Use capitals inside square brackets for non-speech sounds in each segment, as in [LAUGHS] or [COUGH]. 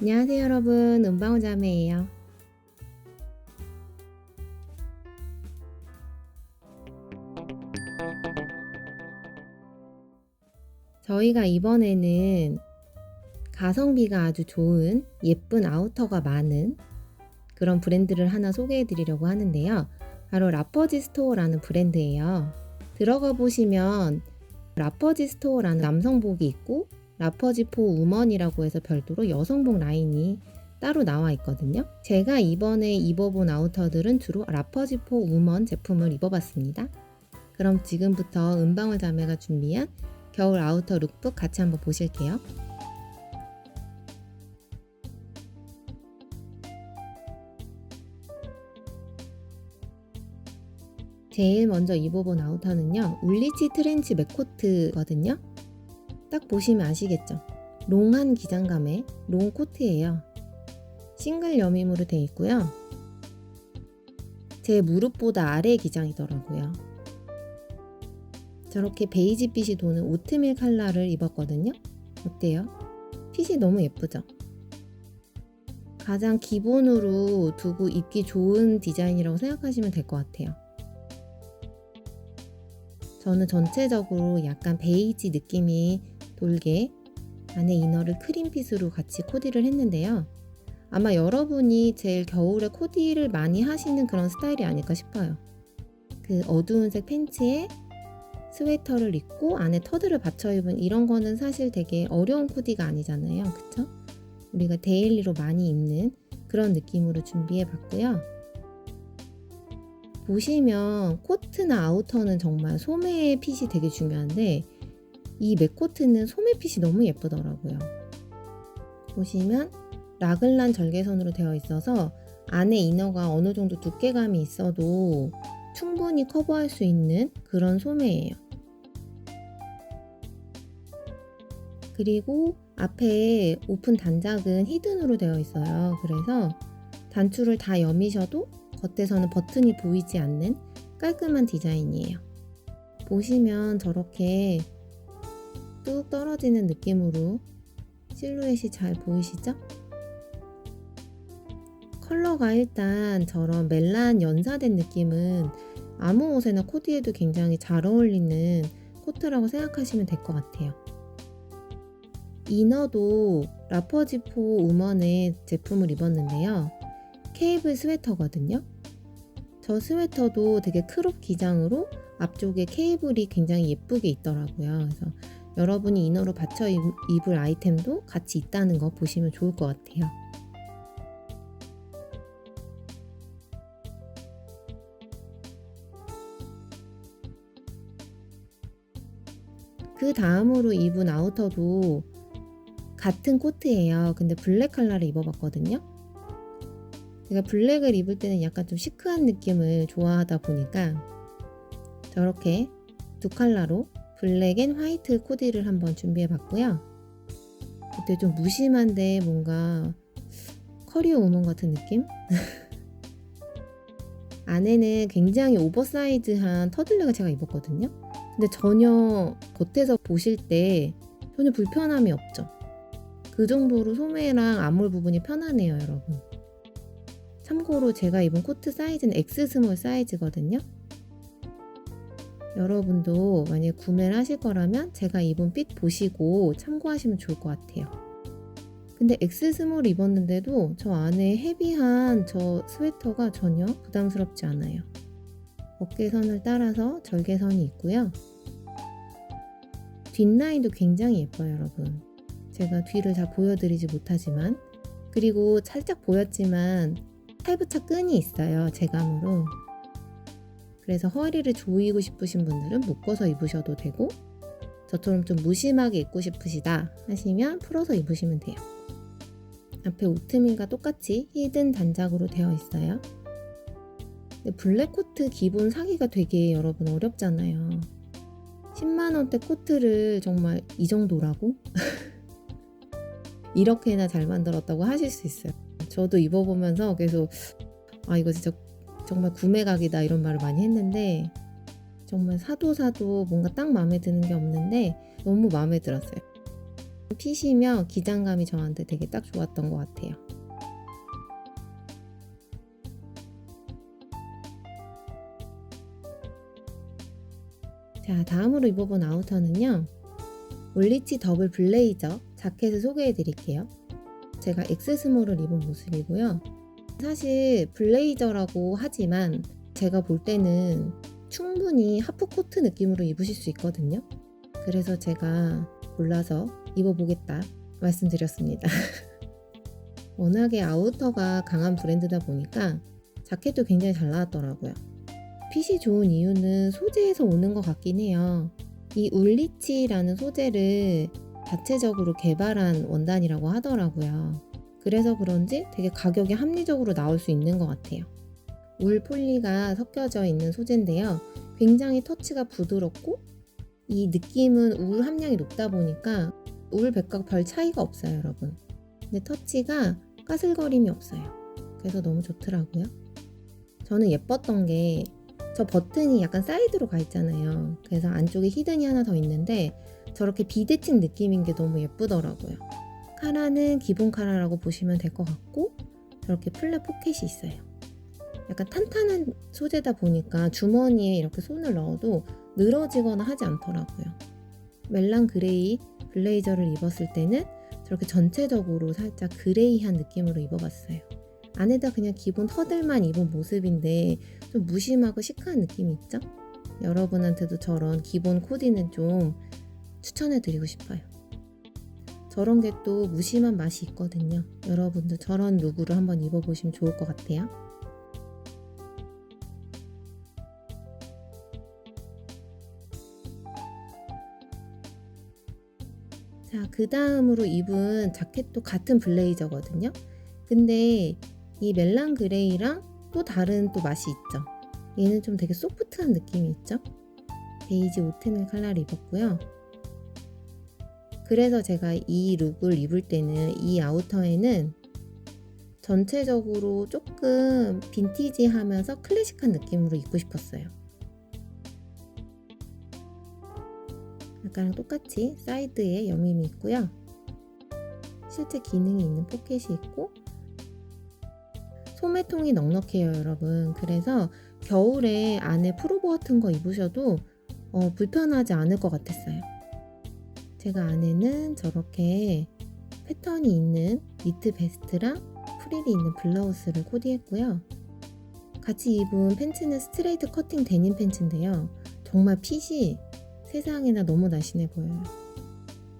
안녕하세요 여러분. 은방울 자매예요. 저희가 이번에는 가성비가 아주 좋은 예쁜 아우터가 많은 그런 브랜드를 하나 소개해 드리려고 하는데요. 바로 라퍼지 스토어라는 브랜드예요. 들어가 보시면 라퍼지 스토어라는 남성복이 있고 라퍼지4 우먼이라고 해서 별도로 여성복 라인이 따로 나와 있거든요. 제가 이번에 입어본 아우터들은 주로 라퍼지4 우먼 제품을 입어봤습니다. 그럼 지금부터 은방울 자매가 준비한 겨울 아우터 룩북 같이 한번 보실게요. 제일 먼저 입어본 아우터는요. 울리치 트렌치 맥코트거든요. 딱 보시면 아시겠죠? 롱한 기장감의 롱 코트예요. 싱글 여밈으로 되어 있고요. 제 무릎보다 아래 기장이더라고요. 저렇게 베이지빛이 도는 오트밀 컬러를 입었거든요. 어때요? 핏이 너무 예쁘죠? 가장 기본으로 두고 입기 좋은 디자인이라고 생각하시면 될 것 같아요. 저는 전체적으로 약간 베이지 느낌이 돌게 안에 이너를 크림핏으로 같이 코디를 했는데요. 아마 여러분이 제일 겨울에 코디를 많이 하시는 그런 스타일이 아닐까 싶어요. 그 어두운 색 팬츠에 스웨터를 입고 안에 터드를 받쳐 입은 이런 거는 사실 되게 어려운 코디가 아니잖아요. 그쵸? 우리가 데일리로 많이 입는 그런 느낌으로 준비해 봤고요. 보시면 코트나 아우터는 정말 소매 핏이 되게 중요한데 이 맥코트는 소매핏이 너무 예쁘더라고요. 보시면 라글란 절개선으로 되어 있어서 안에 이너가 어느 정도 두께감이 있어도 충분히 커버할 수 있는 그런 소매예요. 그리고 앞에 오픈 단작은 히든으로 되어 있어요. 그래서 단추를 다 여미셔도 겉에서는 버튼이 보이지 않는 깔끔한 디자인이에요. 보시면 저렇게 뚝 떨어지는 느낌으로 실루엣이 잘 보이시죠? 컬러가 일단 저런 멜란 연사된 느낌은 아무 옷에나 코디에도 굉장히 잘 어울리는 코트라고 생각하시면 될 것 같아요. 이너도 라퍼지4 우먼의 제품을 입었는데요. 케이블 스웨터거든요. 저 스웨터도 되게 크롭 기장으로 앞쪽에 케이블이 굉장히 예쁘게 있더라고요. 그래서 여러분이 이너로 받쳐 입을 아이템도 같이 있다는 거 보시면 좋을 것 같아요. 그 다음으로 입은 아우터도 같은 코트예요. 근데 블랙 컬러를 입어봤거든요. 제가 블랙을 입을 때는 약간 좀 시크한 느낌을 좋아하다 보니까 저렇게 두 컬러로 블랙 앤 화이트 코디를 한번 준비해 봤고요. 그때 좀 무심한데 뭔가 커리어 우먼 같은 느낌? [LAUGHS] 안에는 굉장히 오버사이즈한 터들넥을 제가 입었거든요. 근데 전혀 겉에서 보실 때 전혀 불편함이 없죠. 그 정도로 소매랑 암홀 부분이 편하네요, 여러분. 참고로 제가 입은 코트 사이즈는 X 스몰 사이즈거든요. 여러분도 만약 구매를 하실 거라면 제가 입은 핏 보시고 참고하시면 좋을 것 같아요. 근데 X 스몰 입었는데도 저 안에 헤비한 저 스웨터가 전혀 부담스럽지 않아요. 어깨선을 따라서 절개선이 있고요. 뒷라인도 굉장히 예뻐요, 여러분. 제가 뒤를 잘 보여드리지 못하지만 그리고 살짝 보였지만 탈부착 끈이 있어요. 제감으로. 그래서 허리를 조이고 싶으신 분들은 묶어서 입으셔도 되고 저처럼 좀 무심하게 입고 싶으시다 하시면 풀어서 입으시면 돼요. 앞에 오트밀과 똑같이 히든 단작으로 되어 있어요. 블랙 코트 기본 사기가 되게 여러분 어렵잖아요. 10만원대 코트를 정말 이 정도라고? [LAUGHS] 이렇게나 잘 만들었다고 하실 수 있어요. 저도 입어보면서 계속 아 이거 진짜 정말 구매각이다 이런 말을 많이 했는데 정말 사도 사도 뭔가 딱 마음에 드는 게 없는데 너무 마음에 들었어요. 핏이며 기장감이 저한테 되게 딱 좋았던 것 같아요. 자, 다음으로 입어본 아우터는요. 올리치 더블 블레이저 자켓을 소개해 드릴게요. 제가 엑스스몰을 입은 모습이고요. 사실 블레이저라고 하지만 제가 볼 때는 충분히 하프코트 느낌으로 입으실 수 있거든요. 그래서 제가 골라서 입어보겠다 말씀드렸습니다. [LAUGHS] 워낙에 아우터가 강한 브랜드다 보니까 자켓도 굉장히 잘 나왔더라고요. 핏이 좋은 이유는 소재에서 오는 것 같긴 해요. 이 울리치라는 소재를 자체적으로 개발한 원단이라고 하더라고요. 그래서 그런지 되게 가격이 합리적으로 나올 수 있는 것 같아요. 울 폴리가 섞여져 있는 소재인데요. 굉장히 터치가 부드럽고 이 느낌은 울 함량이 높다 보니까 울 백과 별 차이가 없어요, 여러분. 근데 터치가 까슬거림이 없어요. 그래서 너무 좋더라고요. 저는 예뻤던 게 저 버튼이 약간 사이드로 가 있잖아요. 그래서 안쪽에 히든이 하나 더 있는데 저렇게 비대칭 느낌인 게 너무 예쁘더라고요. 카라는 기본 카라라고 보시면 될 것 같고 저렇게 플랫 포켓이 있어요. 약간 탄탄한 소재다 보니까 주머니에 이렇게 손을 넣어도 늘어지거나 하지 않더라고요. 멜랑 그레이 블레이저를 입었을 때는 저렇게 전체적으로 살짝 그레이한 느낌으로 입어봤어요. 안에다 그냥 기본 허들만 입은 모습인데 좀 무심하고 시크한 느낌이 있죠? 여러분한테도 저런 기본 코디는 좀 추천해드리고 싶어요. 저런 게 또 무심한 맛이 있거든요. 여러분들 저런 룩으로 한번 입어보시면 좋을 것 같아요. 자, 그 다음으로 입은 자켓도 같은 블레이저거든요. 근데 이 멜랑 그레이랑 또 다른 또 맛이 있죠. 얘는 좀 되게 소프트한 느낌이 있죠. 베이지 오트밀 컬러를 입었고요. 그래서 제가 이 룩을 입을 때는 이 아우터에는 전체적으로 조금 빈티지 하면서 클래식한 느낌으로 입고 싶었어요. 아까랑 똑같이 사이드에 여밈이 있고요. 실제 기능이 있는 포켓이 있고 소매통이 넉넉해요, 여러분. 그래서 겨울에 안에 프로보 같은 거 입으셔도 어, 불편하지 않을 것 같았어요. 제가 안에는 저렇게 패턴이 있는 니트 베스트랑 프릴이 있는 블라우스를 코디했고요. 같이 입은 팬츠는 스트레이트 커팅 데님 팬츠인데요. 정말 핏이 세상에나 너무 날씬해 보여요.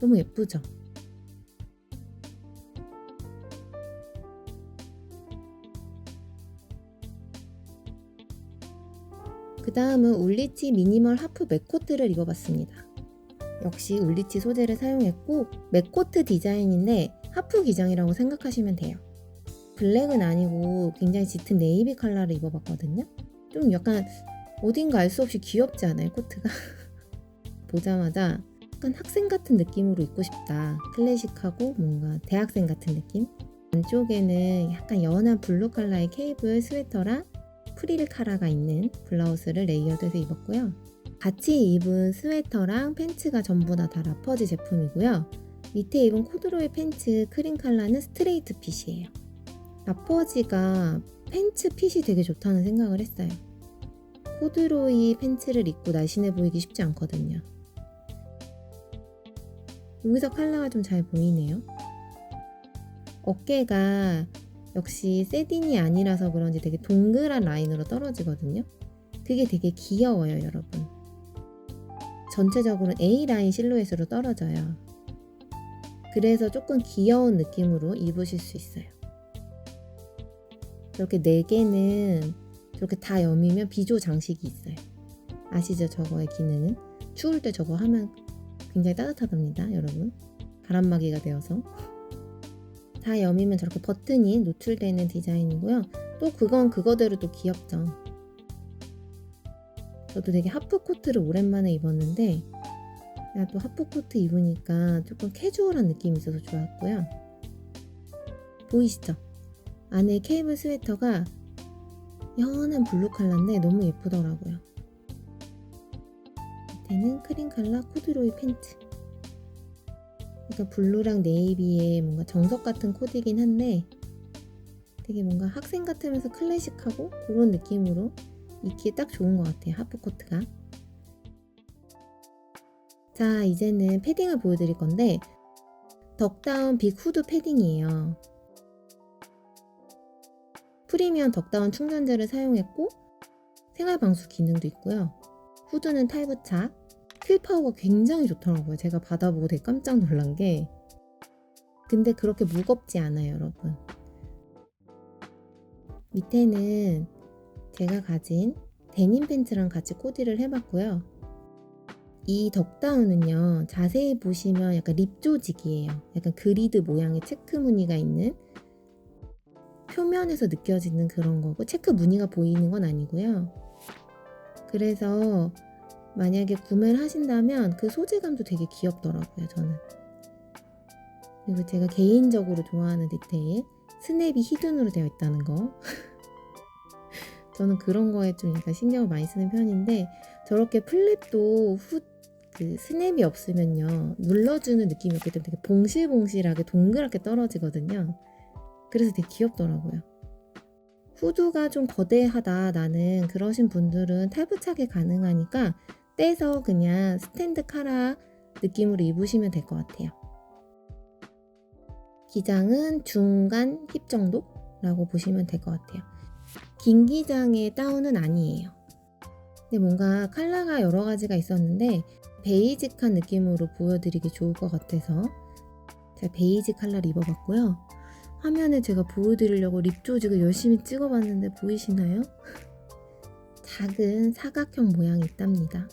너무 예쁘죠? 그 다음은 울리치 미니멀 하프 맥코트를 입어봤습니다. 역시 울리치 소재를 사용했고 맥코트 디자인인데 하프 기장이라고 생각하시면 돼요. 블랙은 아니고 굉장히 짙은 네이비 컬러를 입어봤거든요. 좀 약간 어딘가 알 수 없이 귀엽지 않아요 코트가? [LAUGHS] 보자마자 약간 학생 같은 느낌으로 입고 싶다. 클래식하고 뭔가 대학생 같은 느낌? 안쪽에는 약간 연한 블루 컬러의 케이블 스웨터랑 프릴 카라가 있는 블라우스를 레이어드해서 입었고요. 같이 입은 스웨터랑 팬츠가 전부 다, 다 라퍼지 제품이고요. 밑에 입은 코드로이 팬츠 크림 컬러는 스트레이트 핏이에요. 라퍼지가 팬츠 핏이 되게 좋다는 생각을 했어요. 코드로이 팬츠를 입고 날씬해 보이기 쉽지 않거든요. 여기서 컬러가 좀 잘 보이네요. 어깨가 역시 세딘이 아니라서 그런지 되게 동그란 라인으로 떨어지거든요. 그게 되게 귀여워요, 여러분. 전체적으로 A라인 실루엣으로 떨어져요. 그래서 조금 귀여운 느낌으로 입으실 수 있어요. 이렇게 4개는 저렇게 다 여미면 비조 장식이 있어요. 아시죠? 저거의 기능은? 추울 때 저거 하면 굉장히 따뜻하답니다, 여러분. 바람막이가 되어서. 다 여미면 저렇게 버튼이 노출되는 디자인이고요. 또 그건 그거대로 또 귀엽죠. 저도 되게 하프 코트를 오랜만에 입었는데 야, 또 하프 코트 입으니까 조금 캐주얼한 느낌이 있어서 좋았고요. 보이시죠? 안에 케이블 스웨터가 연한 블루 컬러인데 너무 예쁘더라고요. 밑에는 크림 컬러 코드로이 팬츠. 약간 블루랑 네이비의 뭔가 정석 같은 코디긴 한데 되게 뭔가 학생 같으면서 클래식하고 그런 느낌으로 입기에 딱 좋은 것 같아요. 하프 코트가. 자, 이제는 패딩을 보여드릴 건데 덕다운 빅 후드 패딩이에요. 프리미엄 덕다운 충전재를 사용했고 생활 방수 기능도 있고요. 후드는 탈부착, 필파워가 굉장히 좋더라고요. 제가 받아보고 되게 깜짝 놀란 게 근데 그렇게 무겁지 않아요, 여러분. 밑에는 제가 가진 데님 팬츠랑 같이 코디를 해봤고요. 이 덕다운은요, 자세히 보시면 약간 립 조직이에요. 약간 그리드 모양의 체크 무늬가 있는 표면에서 느껴지는 그런 거고, 체크 무늬가 보이는 건 아니고요. 그래서 만약에 구매를 하신다면 그 소재감도 되게 귀엽더라고요, 저는. 그리고 제가 개인적으로 좋아하는 디테일, 스냅이 히든으로 되어 있다는 거. [LAUGHS] 저는 그런 거에 좀 약간 신경을 많이 쓰는 편인데 저렇게 플립도 후, 그 스냅이 없으면요 눌러주는 느낌이 없기 때문에 되게 봉실봉실하게 동그랗게 떨어지거든요. 그래서 되게 귀엽더라고요. 후드가 좀 거대하다 나는 그러신 분들은 탈부착이 가능하니까 떼서 그냥 스탠드 카라 느낌으로 입으시면 될 것 같아요. 기장은 중간 힙 정도라고 보시면 될 것 같아요. 긴 기장의 다운은 아니에요. 근데 뭔가 컬러가 여러 가지가 있었는데 베이직한 느낌으로 보여드리기 좋을 것 같아서 제가 베이지 컬러를 입어봤고요. 화면에 제가 보여드리려고 립 조직을 열심히 찍어봤는데 보이시나요? [LAUGHS] 작은 사각형 모양이 있답니다.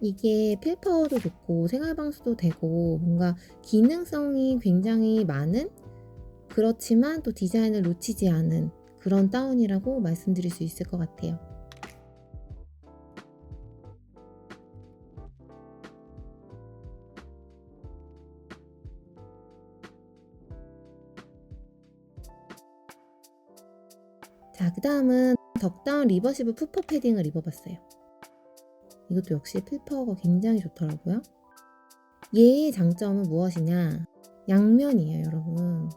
이게 필파워도 좋고 생활방수도 되고 뭔가 기능성이 굉장히 많은 그렇지만 또 디자인을 놓치지 않은 그런 다운이라고 말씀드릴 수 있을 것 같아요. 자, 그 다음은 덕다운 리버시브 푸퍼 패딩을 입어봤어요. 이것도 역시 필파워가 굉장히 좋더라고요. 얘의 장점은 무엇이냐? 양면이에요, 여러분.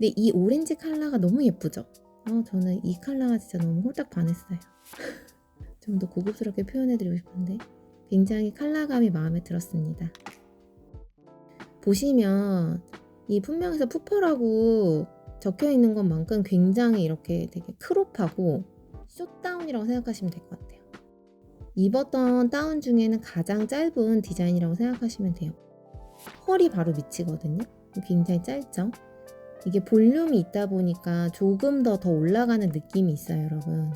근데 이 오렌지 컬러가 너무 예쁘죠? 어, 저는 이 컬러가 진짜 너무 홀딱 반했어요. [LAUGHS] 좀 더 고급스럽게 표현해드리고 싶은데 굉장히 컬러감이 마음에 들었습니다. 보시면 이 품명에서 푸퍼라고 적혀 있는 것만큼 굉장히 이렇게 되게 크롭하고 숏다운이라고 생각하시면 될 것 같아요. 입었던 다운 중에는 가장 짧은 디자인이라고 생각하시면 돼요. 헐이 바로 밑이거든요. 굉장히 짧죠? 이게 볼륨이 있다 보니까 조금 더 더 올라가는 느낌이 있어요, 여러분.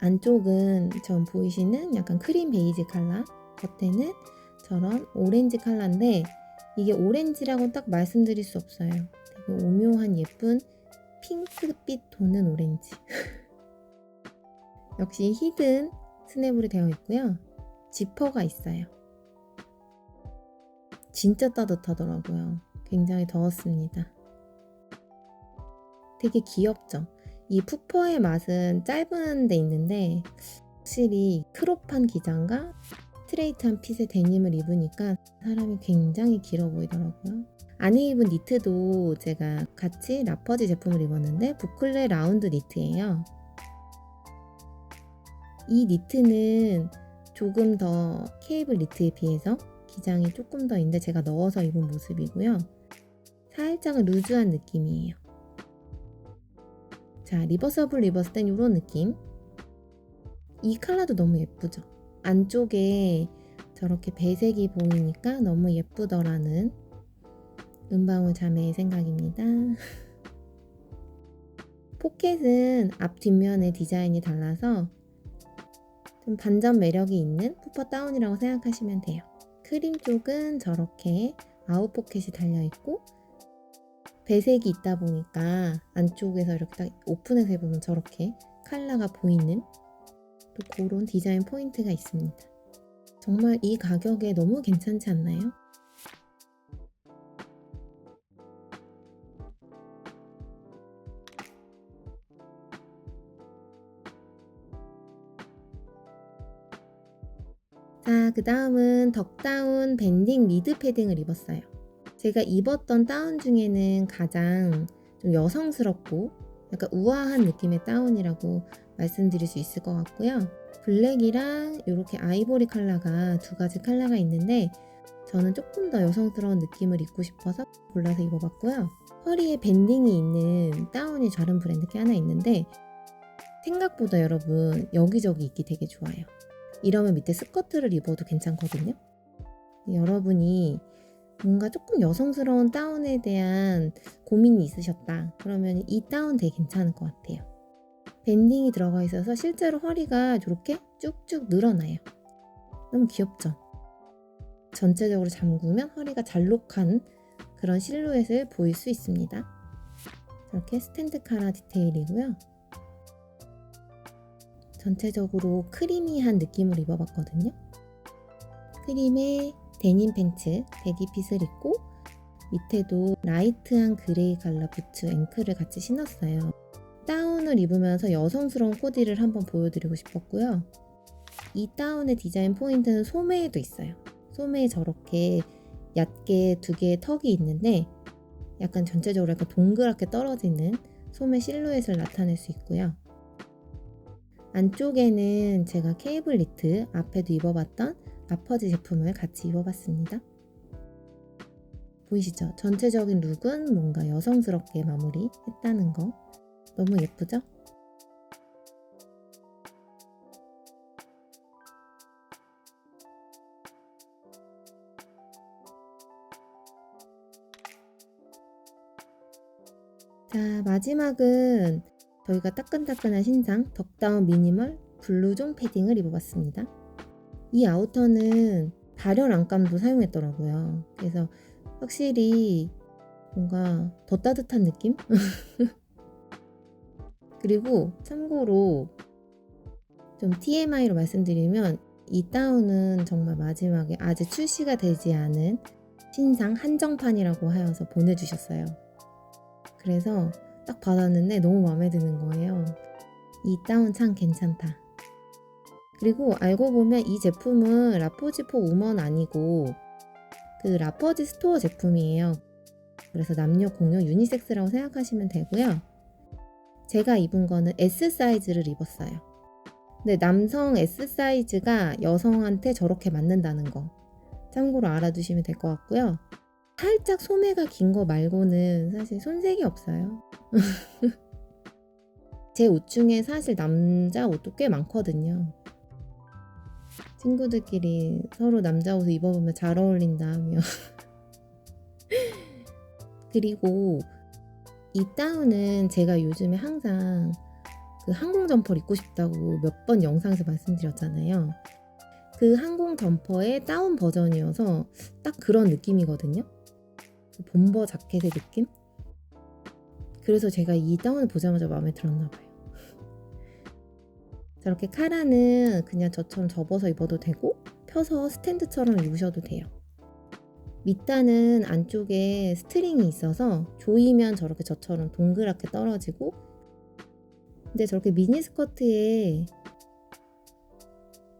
안쪽은 전 보이시는 약간 크림 베이지 컬러, 겉에는 저런 오렌지 컬러인데 이게 오렌지라고 딱 말씀드릴 수 없어요. 되게 오묘한 예쁜 핑크빛 도는 오렌지. [LAUGHS] 역시 히든 스냅으로 되어 있고요. 지퍼가 있어요. 진짜 따뜻하더라고요. 굉장히 더웠습니다. 되게 귀엽죠? 이 푸퍼의 맛은 짧은 데 있는데 확실히 크롭한 기장과 스트레이트한 핏의 데님을 입으니까 사람이 굉장히 길어 보이더라고요. 안에 입은 니트도 제가 같이 라퍼지 제품을 입었는데 부클레 라운드 니트예요. 이 니트는 조금 더 케이블 니트에 비해서 기장이 조금 더 있는데 제가 넣어서 입은 모습이고요. 살짝은 루즈한 느낌이에요. 자, 리버서블 입었을 땐 이런 느낌. 이 컬러도 너무 예쁘죠? 안쪽에 저렇게 배색이 보이니까 너무 예쁘더라는 은방울 자매의 생각입니다. [LAUGHS] 포켓은 앞 뒷면의 디자인이 달라서 좀 반전 매력이 있는 푸퍼 다운이라고 생각하시면 돼요. 크림 쪽은 저렇게 아웃 포켓이 달려 있고 배색이 있다 보니까 안쪽에서 이렇게 딱 오픈해서 해보면 저렇게 컬러가 보이는 또 그런 디자인 포인트가 있습니다. 정말 이 가격에 너무 괜찮지 않나요? 자, 그 다음은 덕다운 밴딩 미드 패딩을 입었어요. 제가 입었던 다운 중에는 가장 좀 여성스럽고 약간 우아한 느낌의 다운이라고 말씀드릴 수 있을 것 같고요. 블랙이랑 이렇게 아이보리 컬러가 두 가지 컬러가 있는데 저는 조금 더 여성스러운 느낌을 입고 싶어서 골라서 입어봤고요. 허리에 밴딩이 있는 다운이 다른 브랜드 게 하나 있는데 생각보다 여러분 여기저기 입기 되게 좋아요. 이러면 밑에 스커트를 입어도 괜찮거든요. 여러분이 뭔가 조금 여성스러운 다운에 대한 고민이 있으셨다. 그러면 이 다운 되게 괜찮을 것 같아요. 밴딩이 들어가 있어서 실제로 허리가 이렇게 쭉쭉 늘어나요. 너무 귀엽죠? 전체적으로 잠그면 허리가 잘록한 그런 실루엣을 보일 수 있습니다. 이렇게 스탠드 카라 디테일이고요. 전체적으로 크리미한 느낌을 입어봤거든요. 크림에 데님 팬츠, 베기핏을 입고 밑에도 라이트한 그레이 컬러 부츠 앵클을 같이 신었어요. 다운을 입으면서 여성스러운 코디를 한번 보여드리고 싶었고요. 이 다운의 디자인 포인트는 소매에도 있어요. 소매에 저렇게 얕게 두 개의 턱이 있는데 약간 전체적으로 약간 동그랗게 떨어지는 소매 실루엣을 나타낼 수 있고요. 안쪽에는 제가 케이블 니트 앞에도 입어봤던 라퍼지 제품을 같이 입어봤습니다. 보이시죠? 전체적인 룩은 뭔가 여성스럽게 마무리했다는 거 너무 예쁘죠? 자, 마지막은 저희가 따끈따끈한 신상 덕다운 미니멀 블루종 패딩을 입어봤습니다. 이 아우터는 발열 안감도 사용했더라고요. 그래서 확실히 뭔가 더 따뜻한 느낌? [LAUGHS] 그리고 참고로 좀 TMI로 말씀드리면 이 다운은 정말 마지막에 아직 출시가 되지 않은 신상 한정판이라고 하여서 보내주셨어요. 그래서 딱 받았는데 너무 마음에 드는 거예요. 이 다운 참 괜찮다. 그리고 알고 보면 이 제품은 라포지 포 우먼 아니고 그 라퍼지 스토어 제품이에요. 그래서 남녀 공용 유니섹스라고 생각하시면 되고요. 제가 입은 거는 S 사이즈를 입었어요. 근데 남성 S 사이즈가 여성한테 저렇게 맞는다는 거 참고로 알아두시면 될 것 같고요. 살짝 소매가 긴 거 말고는 사실 손색이 없어요. [LAUGHS] 제 옷 중에 사실 남자 옷도 꽤 많거든요. 친구들끼리 서로 남자 옷을 입어보면 잘 어울린다 하며. [LAUGHS] 그리고 이 다운은 제가 요즘에 항상 그 항공 점퍼를 입고 싶다고 몇 번 영상에서 말씀드렸잖아요. 그 항공 점퍼의 다운 버전이어서 딱 그런 느낌이거든요. 그 bomber 자켓의 느낌? 그래서 제가 이 다운을 보자마자 마음에 들었나 봐요. 저렇게 카라는 그냥 저처럼 접어서 입어도 되고 펴서 스탠드처럼 입으셔도 돼요. 밑단은 안쪽에 스트링이 있어서 조이면 저렇게 저처럼 동그랗게 떨어지고 근데 저렇게 미니 스커트에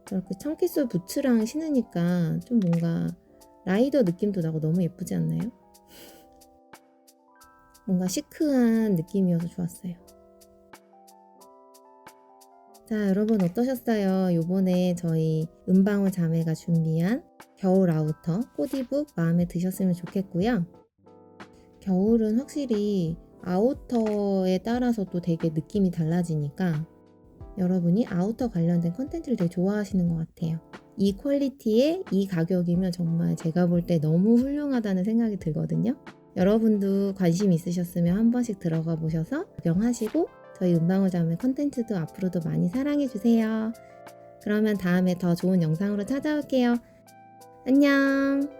저렇게 청키솔 부츠랑 신으니까 좀 뭔가 라이더 느낌도 나고 너무 예쁘지 않나요? 뭔가 시크한 느낌이어서 좋았어요. 자, 여러분 어떠셨어요? 요번에 저희 은방울 자매가 준비한 겨울 아우터 코디북 마음에 드셨으면 좋겠고요. 겨울은 확실히 아우터에 따라서 또 되게 느낌이 달라지니까 여러분이 아우터 관련된 컨텐츠를 되게 좋아하시는 것 같아요. 이 퀄리티에 이 가격이면 정말 제가 볼 때 너무 훌륭하다는 생각이 들거든요. 여러분도 관심 있으셨으면 한 번씩 들어가 보셔서 구경하시고 저희 은방울 자매 컨텐츠도 앞으로도 많이 사랑해주세요. 그러면 다음에 더 좋은 영상으로 찾아올게요. 안녕!